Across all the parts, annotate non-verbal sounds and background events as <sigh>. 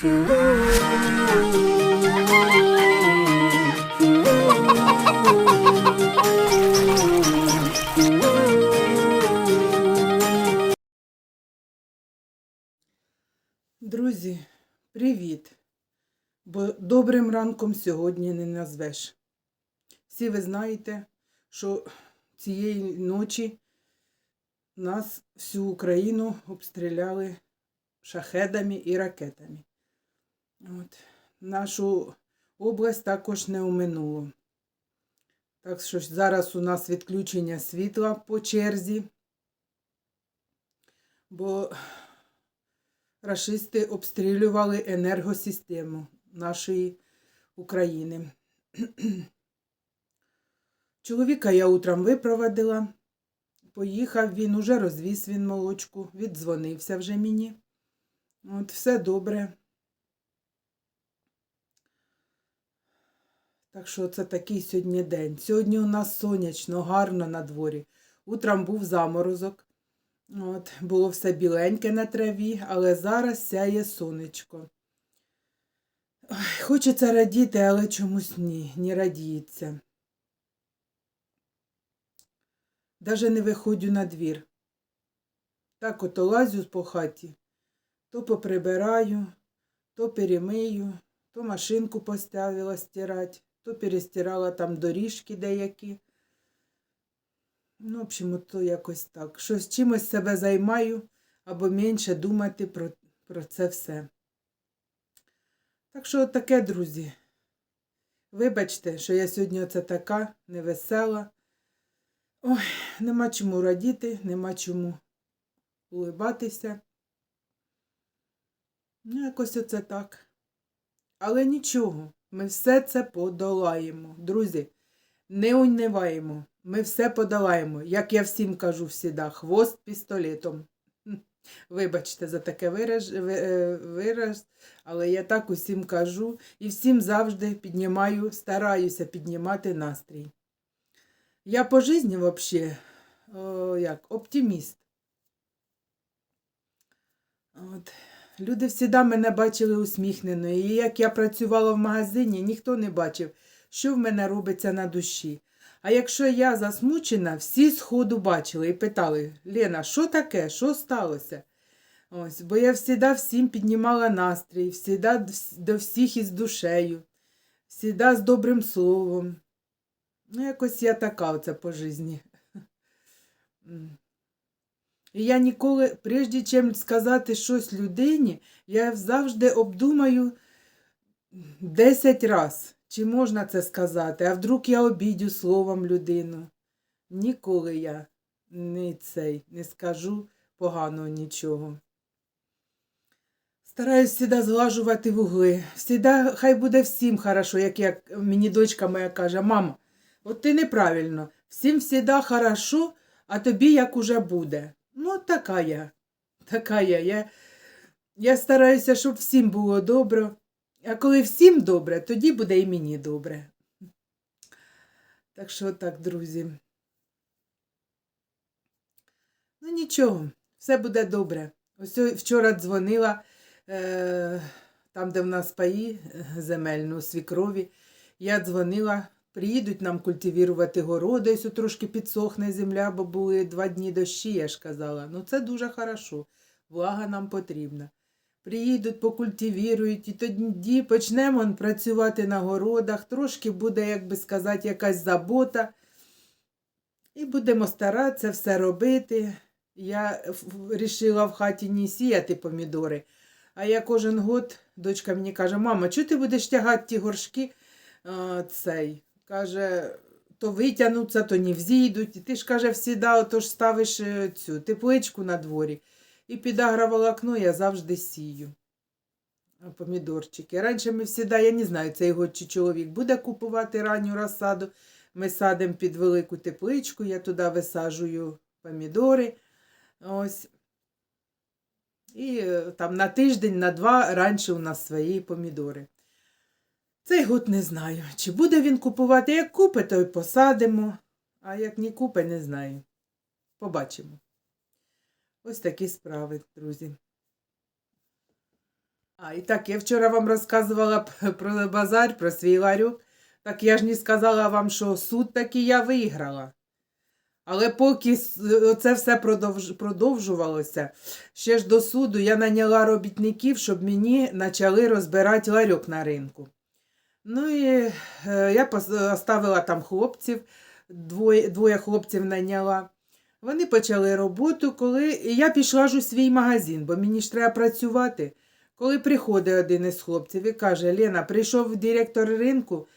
Друзі, привіт! Бо добрим ранком сьогодні не назвеш. Всі ви знаєте, що цієї ночі нас всю Україну обстріляли шахедами і ракетами. От. Нашу область також не оминуло. Так що ж зараз у нас відключення світла по черзі, бо рашисти обстрілювали енергосистему нашої України. <clears throat> Чоловіка я утром випровадила, поїхав він, уже розвіз він молочку, віддзвонився вже мені. От, все добре. Так що це такий сьогодні день. Сьогодні у нас сонячно, гарно на дворі. Утром був заморозок. От, було все біленьке на траві, але зараз сяє сонечко. Ой, хочеться радіти, але чомусь ні, не радіється. Даже не виходжу на двір. Так ото лазю по хаті, то поприбираю, то перемию, то машинку поставила стирать, то перестирала там доріжки деякі. Ну, в общем, то якось так. Щось чимось себе займаю або менше думати про, про це все. Так що таке, друзі. Вибачте, що я сьогодні оце така невесела. Ой, нема чому радіти, нема чому улибатися. Ну, якось оце так. Але нічого, ми все це подолаємо. Друзі, не униваємо. Ми все подолаємо. Як я всім кажу всіда, хвост пістолетом. Вибачте за таке вираз, е, вираз, але я так усім кажу і всім завжди піднімаю, стараюся піднімати настрій. Я по житті взагалі, як, оптиміст. От. Люди всіда мене бачили усміхненою, і як я працювала в магазині, ніхто не бачив, що в мене робиться на душі. А якщо я засмучена, всі сходу бачили і питали: Лена, що таке? Що сталося? Ось, бо я всіда всім піднімала настрій, всіда до всіх із душею, всіда з добрим словом. Ну, якось я така оце по житті. І я ніколи, прежде чим сказати щось людині, я завжди обдумаю 10 раз, чи можна це сказати, а вдруг я обідю словом людину. Ніколи я не цей, не скажу поганого нічого. Стараюсь всіда зглажувати вугли. Всіда, хай буде всім хорошо, як, як мені дочка моя каже, мама, от ти неправильно, всім всіда хорошо, а тобі як уже буде. Ну, така я. Така я. Я, я стараюся, щоб всім було добре. А коли всім добре, тоді буде і мені добре. Так що так, друзі. Ну нічого, все буде добре. Ось вчора дзвонила е, там, де в нас паї е, земельну свікрові. Я дзвонила, приїдуть нам культивірувати городи, ось трошки підсохне земля, бо були два дні дощі, я ж казала. Ну це дуже хорошо. Влага нам потрібна. Приїдуть, покультивірують, і тоді почнемо працювати на городах, трошки буде, як би сказати, якась забота. І будемо старатися все робити. Я вирішила в хаті не сіяти помідори. А я кожен год, дочка мені каже, мама, чого ти будеш тягати ті горшки? Цей. Каже, то витягнуться, то не взійдуть. І ти ж каже, всіда отож ставиш е, цю тепличку на дворі. І під агроволокно я завжди сію. Помідорчики. Раніше ми всіда, я не знаю, цей год чи чоловік буде купувати ранню розсаду. Ми садимо під велику тепличку, я туди висаджую помідори. Ось. І е, там на тиждень, на два раніше у нас свої помідори. Цей год не знаю, чи буде він купувати. Як купить, то й посадимо. А як не купить, не знаю. Побачимо. Ось такі справи, друзі. А, і так, я вчора вам розказувала про базар, про свій ларюк. Так я ж не сказала вам, що суд таки я виграла. Але поки це все продовжувалося, ще ж до суду я наняла робітників, щоб мені почали розбирати ларьок на ринку. Ну і е, я пос- оставила там хлопців, двоє, двоє хлопців наняла. Вони почали роботу, коли я пішла ж у свій магазин, бо мені ж треба працювати. Коли приходить один із хлопців і каже: Лена, прийшов директор ринку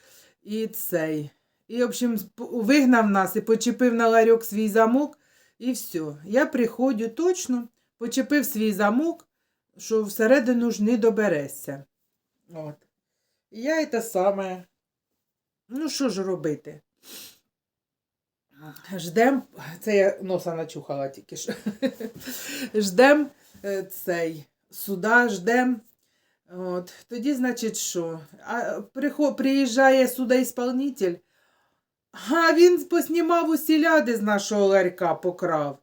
і цей. І, в общем, вигнав нас і почепив на ларьок свій замок, і все. Я приходжу точно, почепив свій замок, що всередину ж не доберешся. От. Я і те саме. Ну, що ж робити? Ждем, це я носа начухала тільки що. Ждем е, цей суда, ждем. От. Тоді, значить, що? А, приїжджає судоісполнитель, а він поснімав усі ляди з нашого ларька, покрав.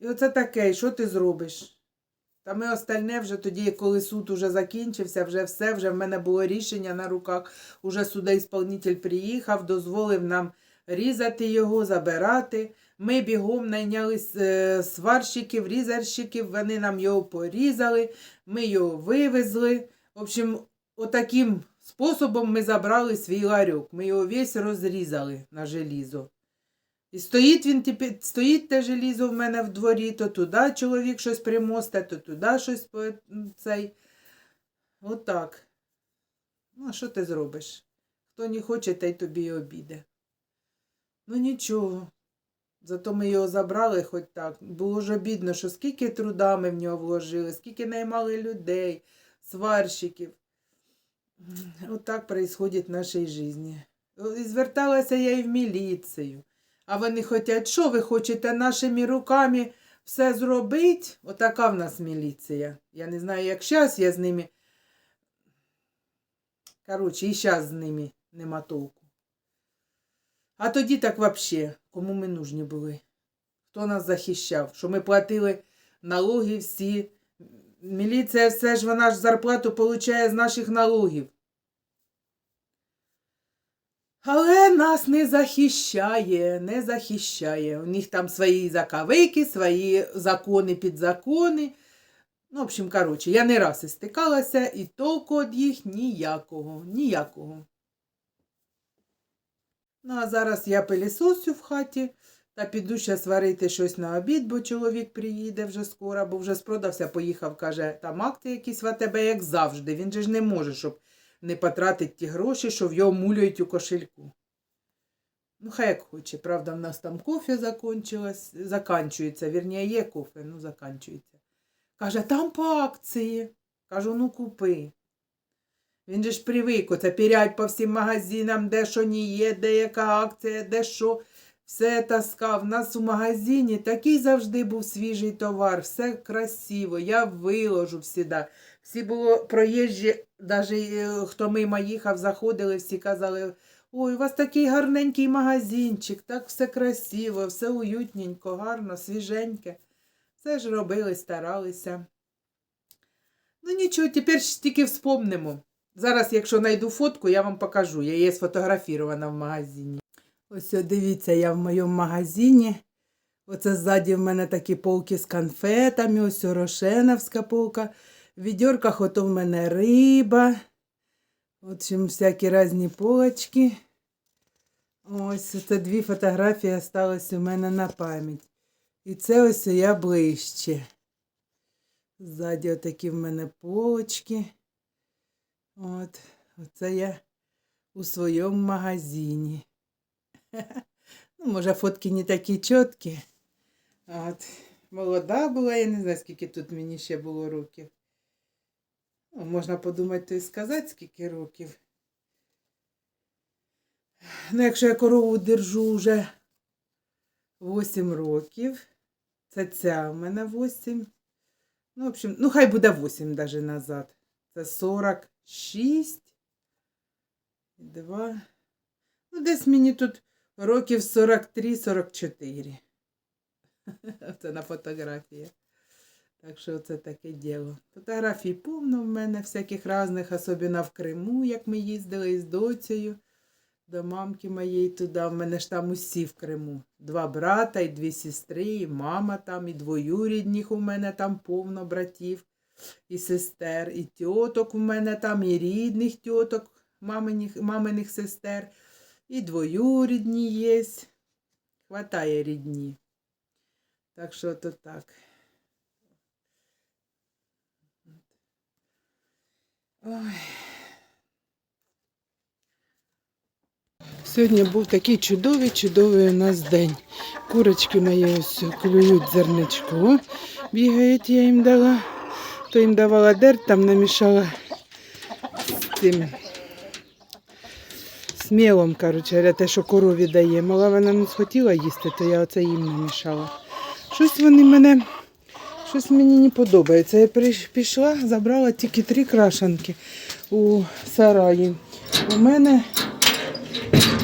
І оце таке, що ти зробиш? Та ми остальне вже тоді, коли суд уже закінчився, вже все, вже в мене було рішення на руках. Уже судоісполнитель приїхав, дозволив нам різати його, забирати. Ми бігом найняли е, сварщиків, різарщиків, вони нам його порізали, ми його вивезли. В общем, отаким способом ми забрали свій ларьок. Ми його весь розрізали на желізо. І стоїть він стоїть те желізо в мене в дворі, то туди чоловік щось примосте, то туди щось цей. Отак. Ну, а що ти зробиш? Хто не хоче, той тобі і обіде. Ну нічого. Зато ми його забрали хоч так. Було ж обідно, що скільки труда ми в нього вложили, скільки наймали людей, сварщиків. Отак происходить в нашій житті. І зверталася я і в міліцію. А вони хочуть, що ви хочете нашими руками все зробити? Отака в нас міліція. Я не знаю, як зараз я з ними. Коротше, і зараз з ними нема толку. А тоді так взагалі, кому ми нужні були? Хто нас захищав? Що ми платили налоги всі. Міліція все ж вона ж зарплату получає з наших налогів. Але нас не захищає, не захищає. У них там свої закавики, свої закони, підзакони. Ну, в общем, коротше, я не раз і стикалася, і толку від їх ніякого, ніякого. Ну, а зараз я пилісосю в хаті та піду ще сварити щось на обід, бо чоловік приїде вже скоро, бо вже спродався, поїхав, каже, там акти якісь в АТБ, як завжди. Він же ж не може, щоб не потратить ті гроші, що в його мулюють у кошельку. Ну, хай як хоче. Правда, в нас там кофе закінчилось, заканчується. Вірніше, є кофе, ну заканчується. Каже, там по акції. Кажу, ну купи. Він же ж привик, оце пірять по всім магазинам, де що не є, де яка акція, де що. Все таскав. Нас у магазині такий завжди був свіжий товар, все красиво. Я виложу всіда. Всі було проїжджі, навіть хто мимо їхав, заходили, всі казали, ой, у вас такий гарненький магазинчик, так все красиво, все уютненько, гарно, свіженьке. Все ж робили, старалися. Ну нічого, тепер ж тільки вспомнимо. Зараз, якщо знайду фотку, я вам покажу. Я її сфотографірована в магазині. Ось дивіться, я в моєму магазині. Оце ззаді в мене такі полки з конфетами, ось рошеновська полка. В відьорках ото в мене риба. В общем, всякі різні полочки. Ось це дві фотографії осталось у мене на пам'ять. І це ось я ближче. Ззаді отакі в мене полочки. От, оце я у своєму магазині. <laughs> Ну, може, фотки не такі чіткі. От. Молода була, я не знаю, скільки тут мені ще було років. Ну, можна подумати, то і сказати, скільки років. Ну, якщо я корову держу вже 8 років, це ця в мене 8. Ну, в общем, ну, хай буде 8 даже назад. Це 46. 2. Ну, десь мені тут років 43-44. <laughs> Це на фотографії. Так що це таке діло. Фотографій повно в мене всяких різних, особливо в Криму, як ми їздили з доцею до мамки моєї туди. В мене ж там усі в Криму. Два брата і дві сестри, і мама там, і двоюрідних у мене там повно братів і сестер, і тьоток у мене там, і рідних тьоток, маминих, маминих сестер, і двоюрідні є. Хватає рідні. Так що то так. Ой. Сьогодні був такий чудовий, чудовий у нас день. Курочки мої ось клюють зерничко. Бігають, я їм дала. То їм давала дерть, там намішала з тим смілом, коротше, говоря, те, що корові дає. Мала вона не схотіла їсти, то я оце їм намішала. Щось вони мене, щось мені не подобається. Я пішла, забрала тільки три крашанки у сараї. У мене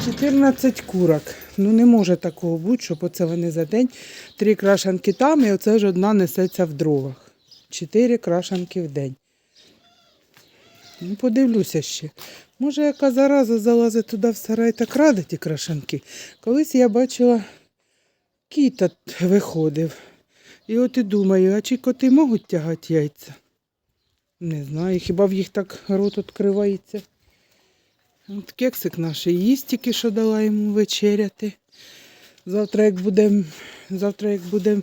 14 курок. Ну не може такого бути, щоб оце вони за день. Три крашанки там, і оце ж одна несеться в дровах. Чотири крашанки в день. Ну, подивлюся ще. Може, яка зараза залазить туди в сарай та краде ті крашанки. Колись я бачила, кіт виходив. І от і думаю, а чи коти можуть тягати яйця? Не знаю, хіба в їх так рот відкривається. От кексик наш їсть тільки що дала йому вечеряти. Завтра, як буде, завтра, як буде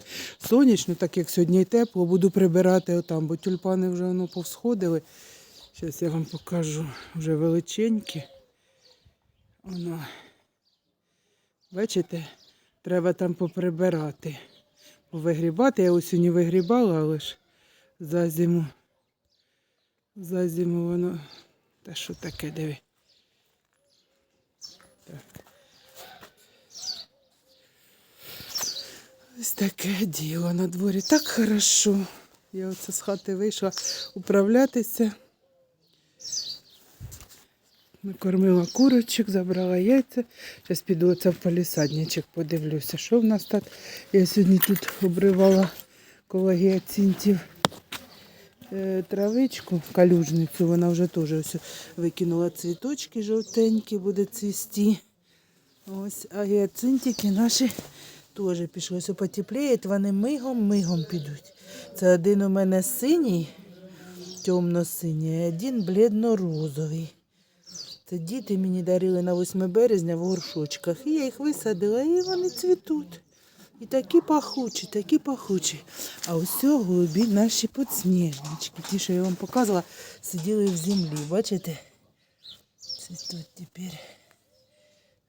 сонячно, так як сьогодні і тепло, буду прибирати отам, бо тюльпани вже воно повсходили. Зараз я вам покажу вже величенькі. Воно. Бачите, треба там поприбирати. Повигрібати. Я осінню вигрібала, але ж за зиму. За зиму воно. Та що таке, диви. Так. Ось таке діло на дворі. Так хорошо. Я оце з хати вийшла управлятися. Накормила курочок, забрала яйця. Зараз піду оце в палісадничок, подивлюся, що в нас так. Я сьогодні тут обривала коло гіацинтів е, травичку, калюжницю. Вона вже теж ось викинула цвіточки жовтенькі, буде цвісти. Ось, а гіацинтики наші теж пішли. Ось потепліє, вони мигом-мигом підуть. Це один у мене синій, темно-синій, а один блідно-розовий. Діти мені дарили на 8 березня в горшочках. І я їх висадила, і вони цвітуть. І такі пахучі, такі пахучі. А ось голубі наші подсніжнички. Ті, що я вам показувала, сиділи в землі. Бачите? Цвітуть тепер.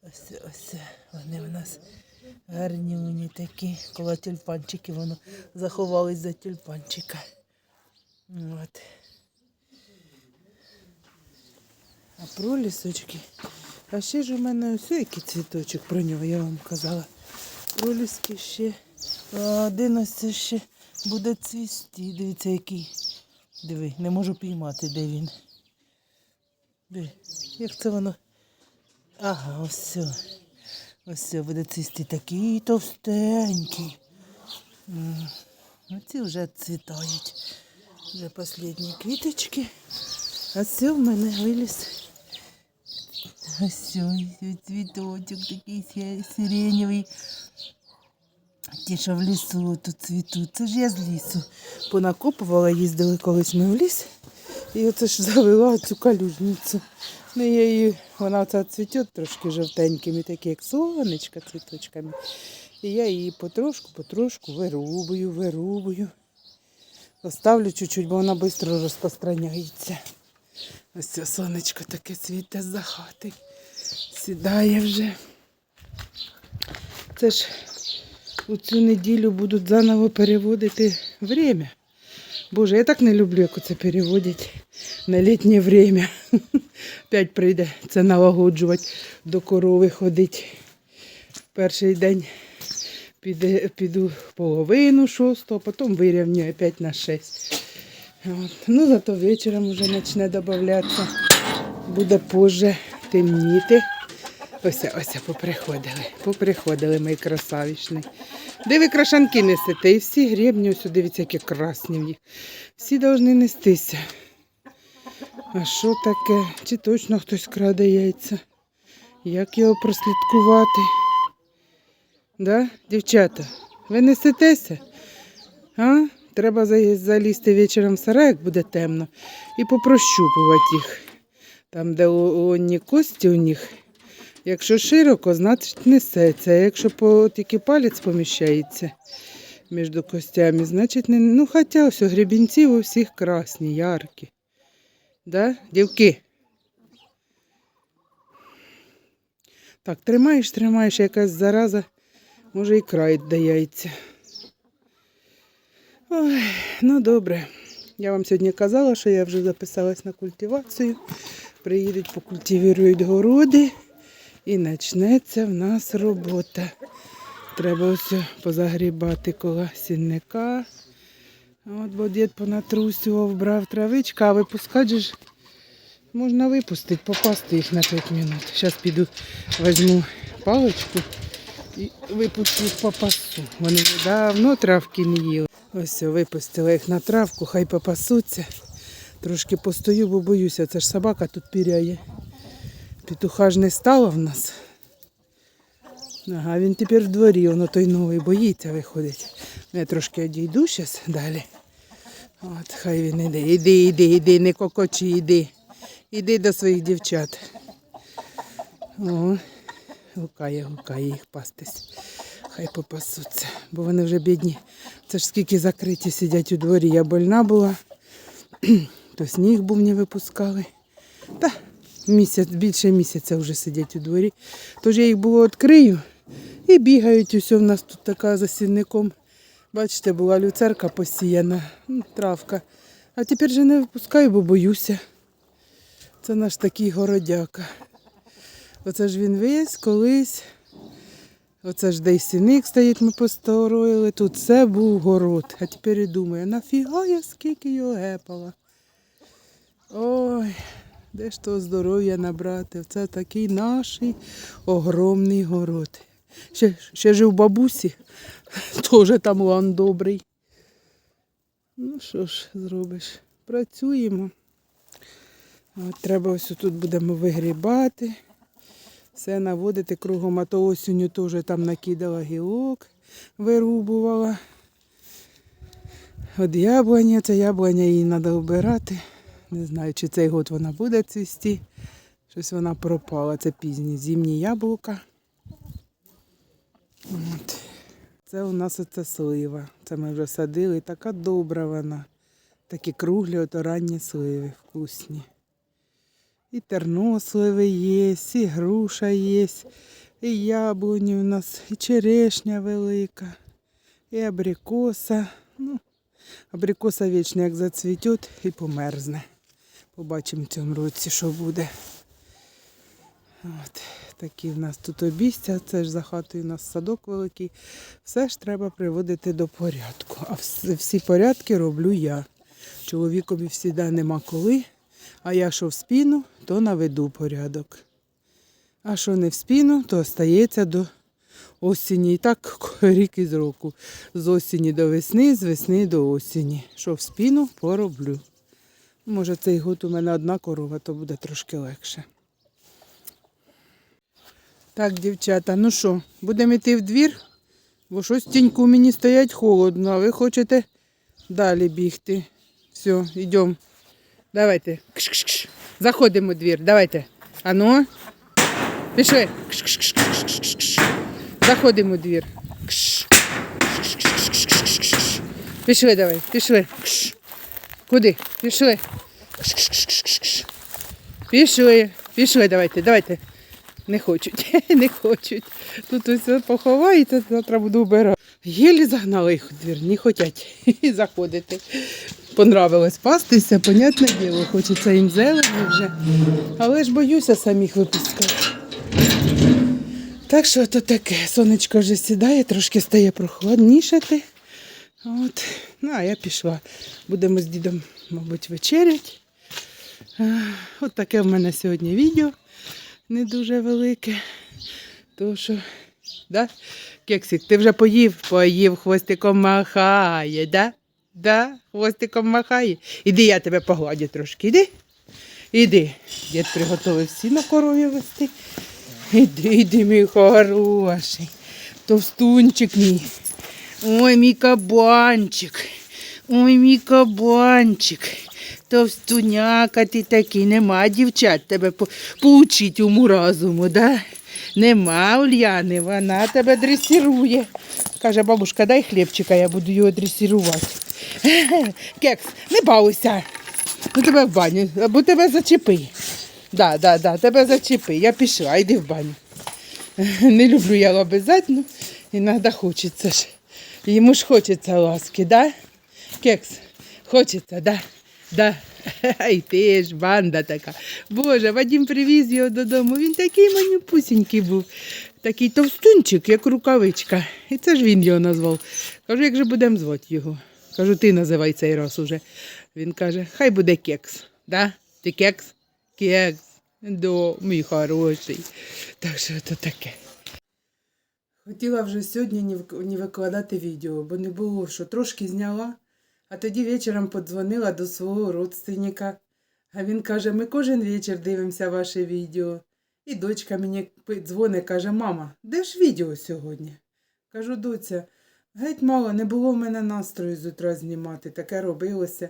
Ось, ось вони в нас гарні вони такі. Коло тюльпанчики воно заховались за тюльпанчика. От. А пролісочки. А ще ж у мене ось який цвіточок про нього, я вам казала. Проліски ще. Один ось це ще буде цвісти. Дивіться, який. Диви, не можу піймати, де він. Диви, як це воно. Ага, ось все. Ось все буде цвісти такий товстенький. М, Оці вже цвітають. Вже останні квіточки. А це в мене виліз. Ось цвіточок такий сиренєвий. Ті, що в лісу тут цвітуть. Це ж я з лісу. Понакопувала, їздили колись ми в ліс. І оце ж завела цю калюжницю. Ну, я її, вона оця цвіте трошки жовтенькими, такі як сонечка цвіточками. І я її потрошку, потрошку вирубую, вирубую. Оставлю чуть-чуть, бо вона швидко розпространяється. Ось це сонечко таке світе за хати. Сідає вже. Це ж у цю неділю будуть заново переводити время. Боже, я так не люблю, як це переводять на літнє время. <laughs> Опять прийде це налагоджувати, до корови ходить. Перший день піду половину шостого, потім вирівнюю опять на шесть. От. Ну, зато вечором вже почне додатися. Буде позже темніти. Ось, ось, поприходили. Поприходили мої красавішні. Де ви крашанки несете? І всі гребні, ось дивіться, які красні в їх. Всі повинні нестися. А що таке? Чи точно хтось краде яйця? Як його прослідкувати? Да, дівчата, ви несетеся? А? Треба залізти вечором в сарай, як буде темно, і попрощупувати їх. Там, де онні кості у них. Якщо широко, значить несеться. А якщо по, тільки палець поміщається між костями, значить не. Ну, хоча ось гребінці у всіх красні, яркі. Да, дівки? Так, тримаєш, тримаєш, якась зараза, може і край яйця. Ой, ну добре. Я вам сьогодні казала, що я вже записалась на культивацію. Приїдуть, покультивірують городи і почнеться в нас робота. Треба ось позагрібати коло сінника. От, бо дід понатрусював, брав травичка, а випускати ж можна випустити, попасти їх на 5 минут. Зараз піду візьму паличку і випущу їх попасу. Вони давно травки не їли. Ось випустила їх на травку, хай попасуться. Трошки постою, бо боюся, це ж собака тут піряє. Петуха ж не стало в нас. Ага, він тепер в дворі, воно той новий боїться виходить. Ну, Я трошки одійду зараз далі. От, хай він іде. Іди, іди, іди, не кокочі, іди. Іди до своїх дівчат. О, гукає, гукає їх пастись. Хай попасуться, бо вони вже бідні. Це ж скільки закриті сидять у дворі. Я больна була, <clears throat> то сніг був не випускали. Та місяць, більше місяця вже сидять у дворі. Тож я їх було відкрию і бігають. Усе в нас тут така за сінником. Бачите, була люцерка посіяна, травка. А тепер же не випускаю, бо боюся. Це наш такий городяка. Оце ж він весь колись. Оце ж де й сіник стоїть, ми построїли. Тут все був город. А тепер і думаю, нафіга я скільки його гепала. Ой, де ж того здоров'я набрати? Це такий наш огромний город. Ще, ще жив бабусі, <laughs> теж там лан добрий. Ну що ж зробиш? Працюємо. От, треба ось тут будемо вигрібати. Все наводити кругом, а то осінню теж там накидала гілок, вирубувала. От яблуня, це яблуня її треба обирати. Не знаю, чи цей год вона буде цвісти. Щось вона пропала. Це пізні зимні яблука. От. Це у нас оце слива. Це ми вже садили. Така добра вона. Такі круглі, ото ранні сливи, вкусні. І терносливи є, і груша є, і яблуні у нас, і черешня велика, і абрикоса. Ну, абрикоса вічно як зацвіте і померзне. Побачимо в цьому році, що буде. От, такі в нас тут обістя, це ж за хатою у нас садок великий. Все ж треба приводити до порядку. А всі порядки роблю я. Чоловікові всіда нема коли. А я що в спіну, то наведу порядок. А що не в спіну, то остається до осені. І так <laughs> рік із року. З осені до весни, з весни до осені. Що в спіну пороблю. Може, цей год у мене одна корова, то буде трошки легше. Так, дівчата, ну що, будемо йти в двір? Бо щось тіньку мені стоять холодно, а ви хочете далі бігти. Все, йдемо. Давайте. Кш-кш-кш. Заходимо у двір. Давайте. Ану. Пішли. Кш-кш-кш-кш-кш-кш. Заходимо у двір. Кш. Кш-кш-кш-кш-кш-кш. Пішли давай. Пішли. Кш. Куди? Пішли. Кш-кш-кш-кш-кш. Пішли. Пішли, давайте, давайте. Не хочуть, <laughs> не хочуть. Тут ось поховається, завтра буду вбирати. Єлі загнали їх у двір, не хочуть <laughs> заходити. Понравилось пастися, понятне діло, хочеться їм зелені вже. Але ж боюся самих випускати. Так що то таке, сонечко вже сідає, трошки стає прохладнішати. От. Ну, а я пішла. Будемо з дідом, мабуть, вечерять. Е, От таке в мене сьогодні відео не дуже велике. То що, да? Кексик, ти вже поїв? Поїв, хвостиком махає, да? Да? Хвостиком махає. Іди, я тебе погладю трошки, іди. Іди. Дід приготовив сіно корові вести. Іди, іди, мій хороший. Товстунчик мій. Ой, мій кабанчик. Ой, мій кабанчик. Товстуняка ти такий, нема дівчат тебе по- поучить уму разуму, да? Нема Ульяни, вона тебе дресирує. Каже, бабушка, дай хлібчика, я буду його дресирувати. <laughs> Кекс, не бавися. Ну тебе в баню, або тебе зачепи. Да, да, да, тебе зачепи. Я пішла, йди в баню. <laughs> Не люблю я обов'язково, іноді хочеться ж. Йому ж хочеться ласки, да? Кекс, хочеться, да? Да. <laughs> Ай ти ж банда така. Боже, Вадим привіз його додому. Він такий манюпусінький був, такий товстунчик, як рукавичка. І це ж він його назвав. Кажу, як же будемо звати його? Кажу, ти називай цей раз уже. Він каже, хай буде кекс. Да? Ти кекс? Кекс. До, мій хороший. Так що це таке. Хотіла вже сьогодні не викладати відео, бо не було що. Трошки зняла, а тоді вечором подзвонила до свого родственника. А він каже: ми кожен вечір дивимося ваше відео. І дочка мені дзвонить, каже, мама, де ж відео сьогодні? Кажу, доця, геть мало, не було в мене настрою з утра знімати, таке робилося.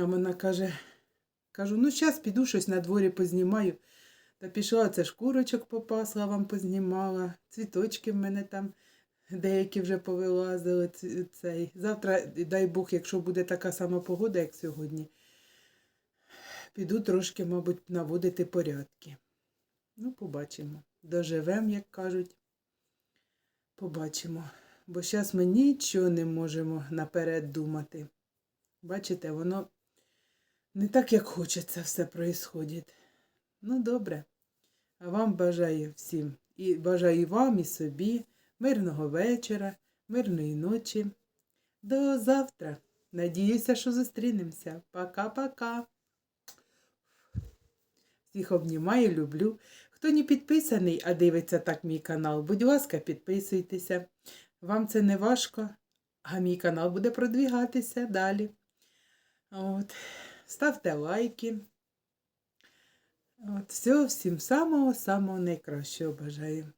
А вона каже, кажу, ну зараз піду щось на дворі познімаю. Та пішла, це ж курочок попасла, вам познімала, цвіточки в мене там деякі вже повилазили. Цей. Завтра, дай Бог, якщо буде така сама погода, як сьогодні, піду трошки, мабуть, наводити порядки. Ну, побачимо. Доживемо, як кажуть. Побачимо. Бо зараз ми нічого не можемо наперед думати. Бачите, воно не так, як хочеться, все происходить. Ну, добре. А вам бажаю всім і бажаю вам, і собі мирного вечора, мирної ночі. До завтра. Надіюся, що зустрінемося. Пока-пока. Всіх обнімаю, люблю. Хто не підписаний, а дивиться так мій канал, будь ласка, підписуйтеся. Вам це не важко, а мій канал буде продвігатися далі. От. Ставте лайки. От, всього всім самого-самого найкращого бажаю.